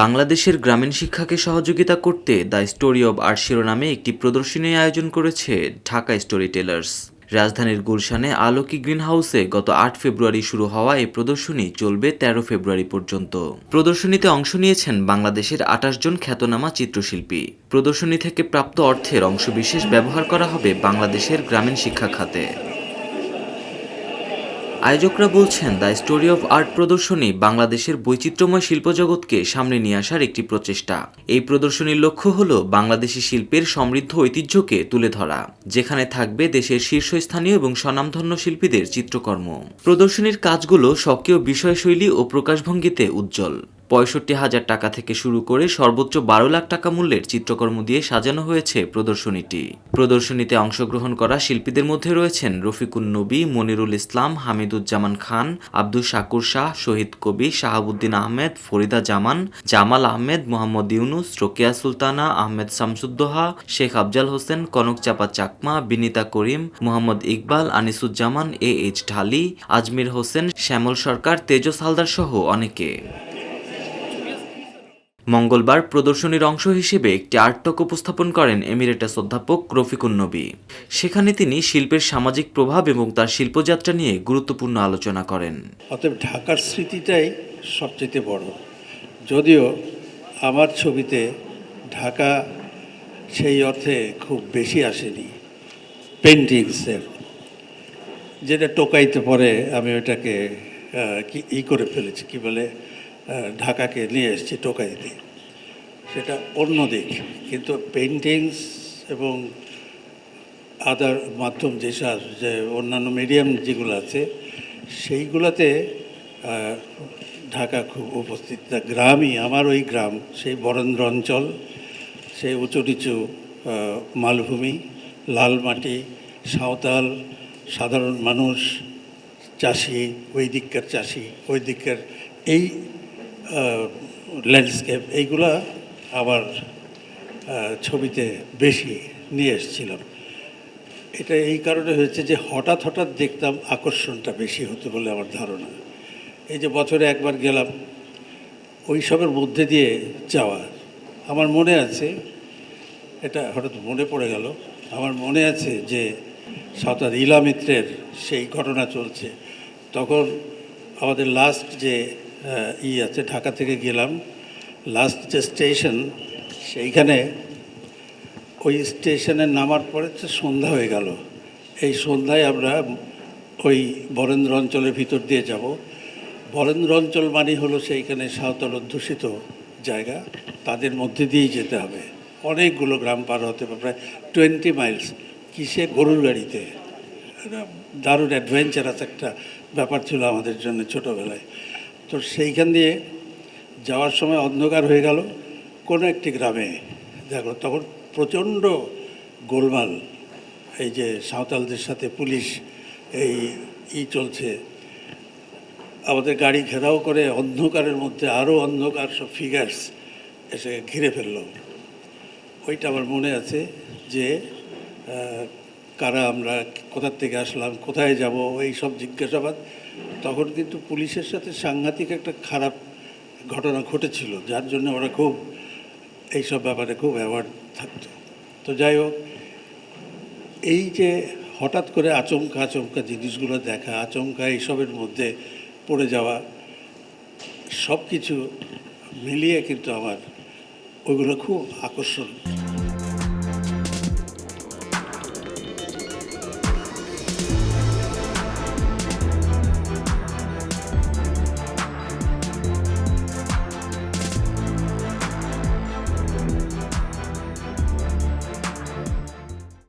বাংলাদেশের গ্রামীণ শিক্ষাকে সহযোগিতা করতে দ্য স্টোরি অব আর্ট শিরোনামে একটি প্রদর্শনী আয়োজন করেছে ঢাকা স্টোরি টেলার্স। রাজধানীর গুলশানে আলোকি গ্রিন হাউসে গত আট ফেব্রুয়ারি শুরু হওয়া এই প্রদর্শনী চলবে তেরো ফেব্রুয়ারি পর্যন্ত। প্রদর্শনীতে অংশ নিয়েছেন বাংলাদেশের আঠাশ জন খ্যাতনামা চিত্রশিল্পী। প্রদর্শনী থেকে প্রাপ্ত অর্থের অংশবিশেষ ব্যবহার করা হবে বাংলাদেশের গ্রামীণ শিক্ষা খাতে। আয়োজকরা বলছেন, দ্য স্টোরি অফ আর্ট প্রদর্শনী বাংলাদেশের বৈচিত্র্যময় শিল্পজগৎকে সামনে নিয়ে আসার একটি প্রচেষ্টা। এই প্রদর্শনীর লক্ষ্য হল বাংলাদেশি শিল্পের সমৃদ্ধ ঐতিহ্যকে তুলে ধরা, যেখানে থাকবে দেশের শীর্ষস্থানীয় এবং স্বনামধন্য শিল্পীদের চিত্রকর্ম। প্রদর্শনীর কাজগুলো স্বকীয় বিষয়শৈলী ও প্রকাশভঙ্গিতে উজ্জ্বল। পঁয়ষট্টি হাজার টাকা থেকে শুরু করে সর্বোচ্চ বারো লাখ টাকা মূল্যের চিত্রকর্ম দিয়ে সাজানো হয়েছে প্রদর্শনীটি। প্রদর্শনীতে অংশগ্রহণ করা শিল্পীদের মধ্যে রয়েছেন রফিকুন নবী, মনিরুল ইসলাম, হামিদুজ্জামান খান, আব্দুল শাকুর শাহ, শহীদ কবি শাহাবুদ্দিন আহমেদ, ফরিদা জামান, জামাল আহমেদ, মোহাম্মদ ইউনুস, রোকেয়া সুলতানা, আহমেদ শামসুদ্দোহা, শেখ আফজাল হোসেন, কনক চাপা চাকমা, বিনিতা করিম, মোহাম্মদ ইকবাল, আনিসুজ্জামান, এ এইচ ঢালি, আজমির হোসেন, শ্যামল সরকার, তেজস হালদার সহ অনেকে। মঙ্গলবার প্রদর্শনীর অংশ হিসেবে একটি আর্টটক উপস্থাপন করেন এমিরেটাস অধ্যাপক রফিকুন নবী। সেখানে তিনি শিল্পের সামাজিক প্রভাব এবং তার শিল্পযাত্রা নিয়ে গুরুত্বপূর্ণ আলোচনা করেন। অতএব ঢাকার স্মৃতিটাই সবচেয়ে বড়। যদিও আমার ছবিতে ঢাকা সেই অর্থে খুব বেশি আসেনি পেন্টিংসের যেটা টোকাইতে পরে আমি ওটাকে ই করে ফেলেছি, কি বলে? ঢাকাকে নিয়ে এসেছি টোকাইতে। সেটা অন্য দিক, কিন্তু পেন্টিংস এবং আদার মাধ্যম যেসব যে অন্যান্য মিডিয়াম যেগুলো আছে, সেইগুলোতে ঢাকা খুব উপস্থিত। গ্রামই, আমার ওই গ্রাম, সেই বরেন্দ্র অঞ্চল, সেই উঁচু নিচু মালভূমি, লাল মাটি, সাঁওতাল, সাধারণ মানুষ, চাষি, ওই দিককার চাষি, ওই দিককার, এই ল্যান্ডস্কেপ এইগুলা আহ, ছবিতে বেশি নিয়ে এসেছিলাম। এটা এই কারণে হয়েছে যে হঠাৎ হঠাৎ দেখতাম আকর্ষণটা বেশি হতো বলে আমার ধারণা। এই যে বছরে একবার গেলাম ওই সবের মধ্যে দিয়ে যাওয়া। আমার মনে আছে এটা হঠাৎ মনে পড়ে গেল আমার মনে আছে যে সাঁতার ইলা মিত্রের সেই ঘটনা চলছে। তখন আমাদের লাস্ট যে ই আছে, ঢাকা থেকে গেলাম। লাস্ট যে স্টেশন সেইখানে ওই স্টেশনে নামার পরে তো সন্ধ্যা হয়ে গেল। এই সন্ধ্যায় আমরা ওই বরেন্দ্র অঞ্চলের ভিতর দিয়ে যাব। বরেন্দ্র অঞ্চল মানে হলো সেইখানে সাঁওতাল অধ্যুষিত জায়গা। তাদের মধ্যে দিয়েই যেতে হবে। অনেকগুলো গ্রাম পার হতে হবে, প্রায় টোয়েন্টি মাইলস কিসে? গরুর গাড়িতে। দারুণ অ্যাডভেঞ্চারাস একটা ব্যাপার ছিল আমাদের জন্য ছোটোবেলায়। তো সেইখান দিয়ে যাওয়ার সময় অন্ধকার হয়ে গেল কোনো একটি গ্রামে। দেখো, তখন প্রচণ্ড গোলমাল। এই যে সাঁওতালদের সাথে পুলিশ, এই ই চলছে। আমাদের গাড়ি ঘেরাও করে অন্ধকারের মধ্যে আরও অন্ধকার সব ফিগার্স এসে ঘিরে ফেলল। ওইটা আমার মনে আছে যে কারা আমরা, কোথার থেকে আসলাম, কোথায় যাব, এই সব জিজ্ঞাসাবাদ তখন কিন্তু পুলিশের সাথে সাংঘাতিক একটা খারাপ ঘটনা ঘটেছিল, যার জন্য ওরা খুব এইসব ব্যাপারে খুব অ্যাওয়ার্ড থাকতো। তো যাই হোক, এই যে হঠাৎ করে আচমকা আচমকা জিনিসগুলো দেখা, আচমকা এইসবের মধ্যে পড়ে যাওয়া সব কিছু মিলিয়ে কিন্তু আমার ওইগুলো খুব আকর্ষণ।